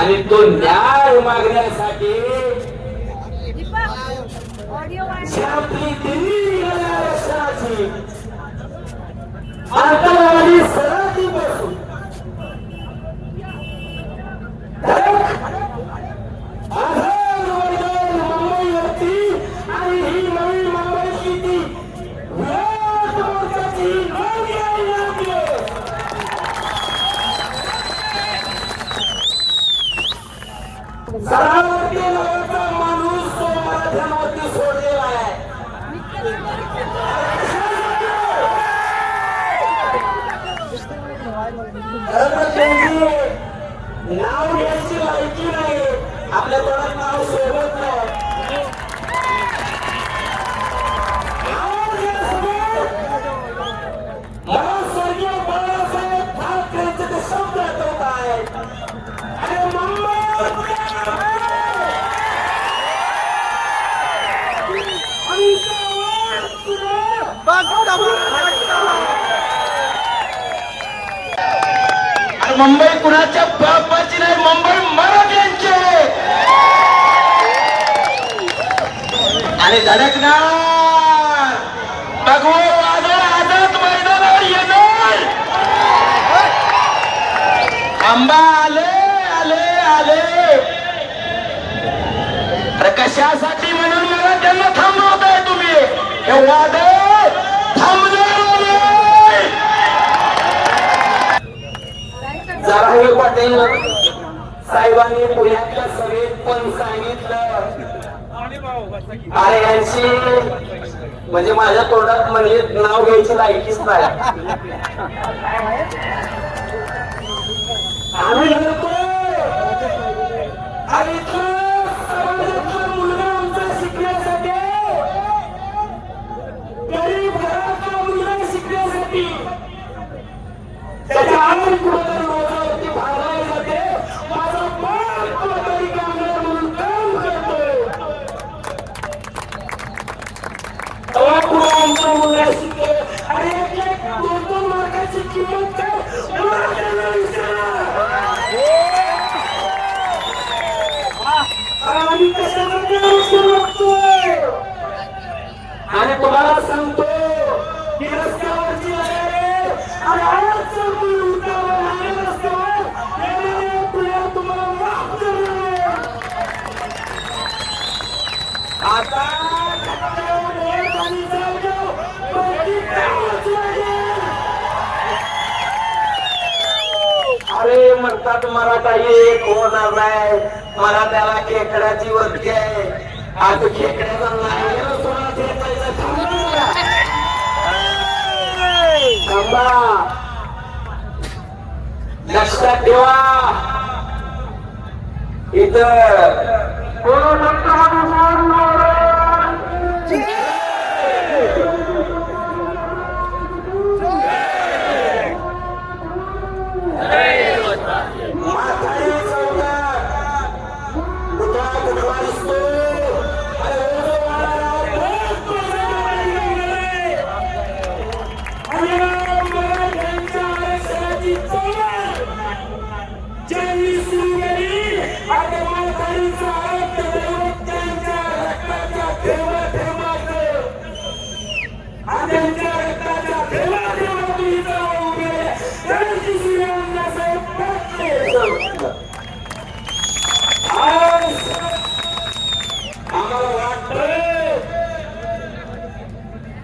आणि तो न्याय मागण्यासाठी Tá Now मुंबई कुणाच्या बापाची नाही मुंबई मराठ्यांची आणि धडकणार भगवो वादळ आझाद मैदानावर येणार. आंबा आले आले आले. तर कशासाठी म्हणून मला त्यांना थांबवताय तुम्ही? हे वादळ पाटील साहेबांनी पुण्यातल्या सभेत पण सांगितलं. आणि यांची म्हणजे माझ्या तोंडात म्हणजे नाव घ्यायची लायकीच नाही. आम्ही अरे अरे म्हणतात मला काही एक होणार नाही मला त्याला खेकड्याची वरती आहे. आज खेकड्याचा नाही लक्षात ठेवा. इथं कोण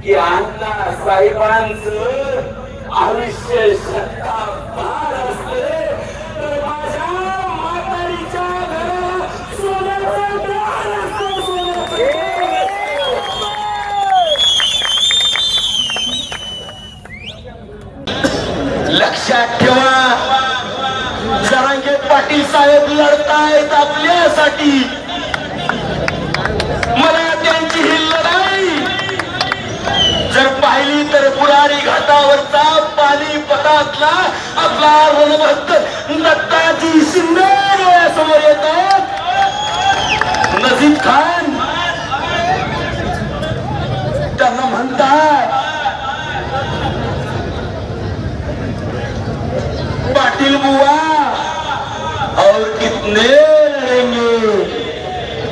की अण्णा साहेबांच आयुष्य लक्षात ठेवा. जरांगे पाटील साहेब लढतायत आपल्यासाठी. भंडारी घाटावरचा पाणी पटातला आपला रणभक्त दत्ताजी शिंदे डोळ्यासमोर येतात. नजीब खान. त्यांना म्हणतात पाटील बुवा और कितने लढेंगे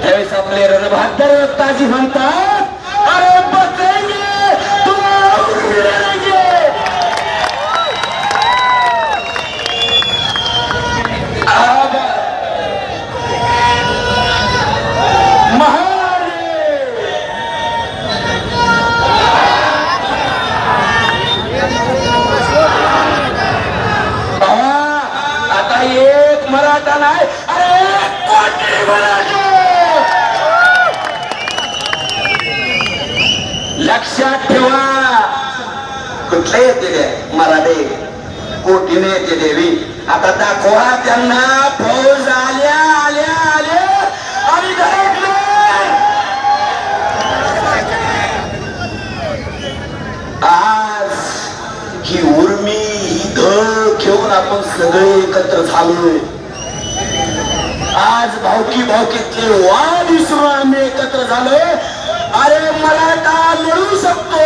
त्यावेळेस आपले रणभाकर दत्ताजी म्हणतात अरे बचेंगे तुम और लढेंगे अब महाराज बाबा, आता एक मराठा नाही अरे एक कोटी मराठे लक्षात ठेवा कुठले येते रे मराठे कोटीने येते देवी. आता दाखवा त्यांना फौज आल्या आल्या आल्या. आणि धडकले. आज ही उर्मी ही धग घेऊन आपण सगळे एकत्र झालोय. आज भावकी भावकीतले वाद विसरून आम्ही एकत्र झालोय. अरे मराठा लढू शकतो.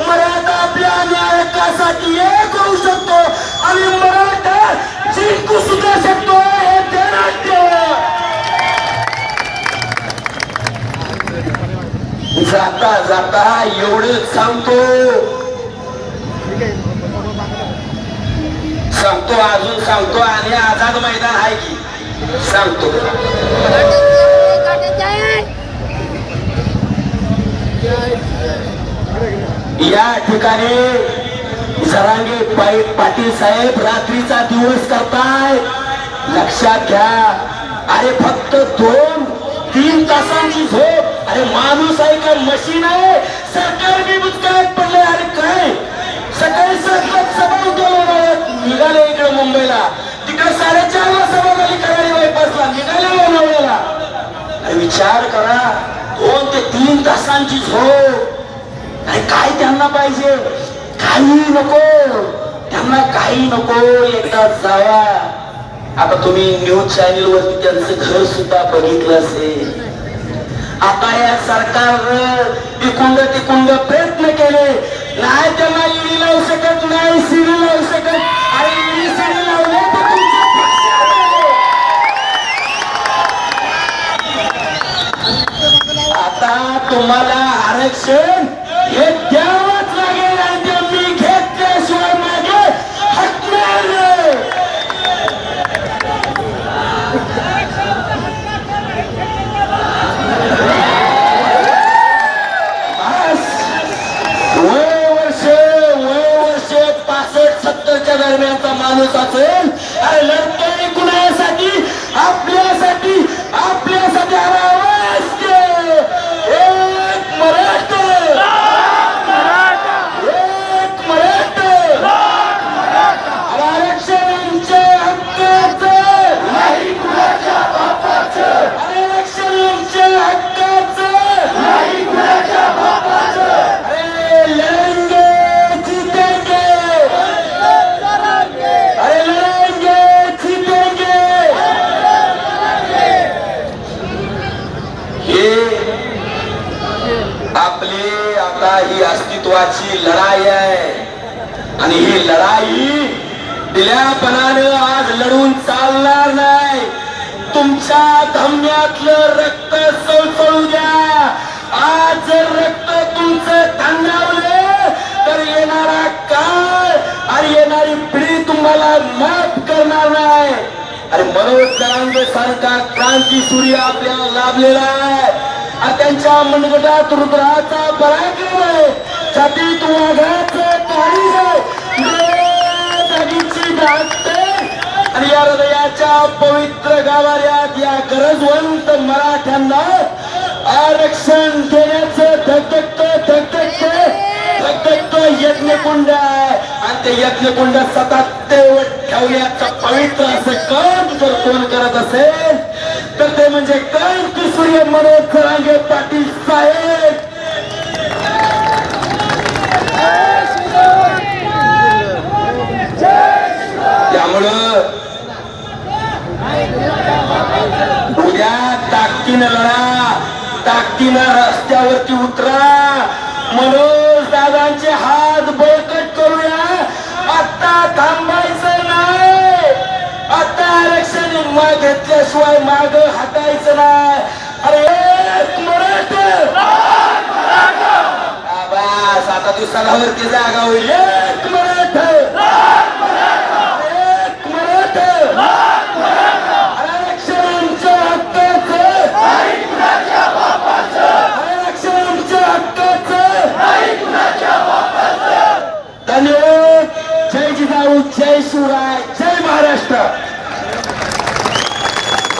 मराठा आपल्या न्यायकासाठी एक होऊ शकतो. आणि मराठा जिंकू सुद्धा शकतो हे ध्यानात ठेवा जाता जाता एवढंच सांगतो. सांगतो अजून सांगतो आणि आझाद मैदान आहे की? सांगतो. Yeah. या ठिकाणी सरांगे पाई पाटील साहेब रात्रीचा दिवस करताय. लक्षात घ्या. अरे फक्त दोन तीन तासांची झोप. अरे माणूस आहे का मशीन आहे? सरकार मी बुचकायत पडले अरे काय? सकाळी सात सभा उठवलं निघाले इकडे मुंबईला. तिकडे साडेचार ला सभा झाली करायला बायपासला निघाले लोणावळ्याला विचार करा. दोन ते तीन तासांची झोप. नाही काय त्यांना पाहिजे? काही नको. त्यांना काही नको. एकदा जावा. आता तुम्ही न्यूज चॅनल वरती त्यांचं घर सुद्धा बघितलं असेल. आता या सरकारनं तिकुंड तिकुंड प्रयत्न केले. नाही त्यांना ईडी लावू शकत नाही सीडी लावू शकत. अरे ईडी सीडी लावले आता तुम्हाला आरक्षण लढाई आहे. आणि ही लढाई दिल्यापणानं आज लढून चालणार नाही. तुमच्या धम्यातलं रक्त सळसळू द्या. आज जर रक्त तुमचं थंडावलं तर येणारा काळ आणि येणारी पिढी तुम्हाला माफ करणार नाही. अरे मनोज जरांग सारखा क्रांती सूर्य आपल्याला लाभलेला आहे. आणि त्यांच्या मनगटात रुद्राचा साठी वाघाचं पाणी आहे आणि या हृदयाच्या पवित्र गावाऱ्यात या गरजवंत मराठ्यांना आरक्षण देण्याचं धगधगत धगधगत धगधगत यज्ञकुंड आहे. आणि ते यज्ञकुंड सतत तेवट ठेवण्याचं पवित्र असं काम जर कोण करत असेल तर ते म्हणजे क्रांती सूर्य मनोज जरांगे पाटील साहेब. ताकदीनं लढा. ताकदीनं रस्त्यावरती उतरा. मनोज दादांचे हात बळकट करूया. आता थांबायचं नाही. आता आरक्षण माग घेतल्याशिवाय माग हटायचं नाही. अरे मराठा. बस आता दुसऱ्यावरती जागा होईल.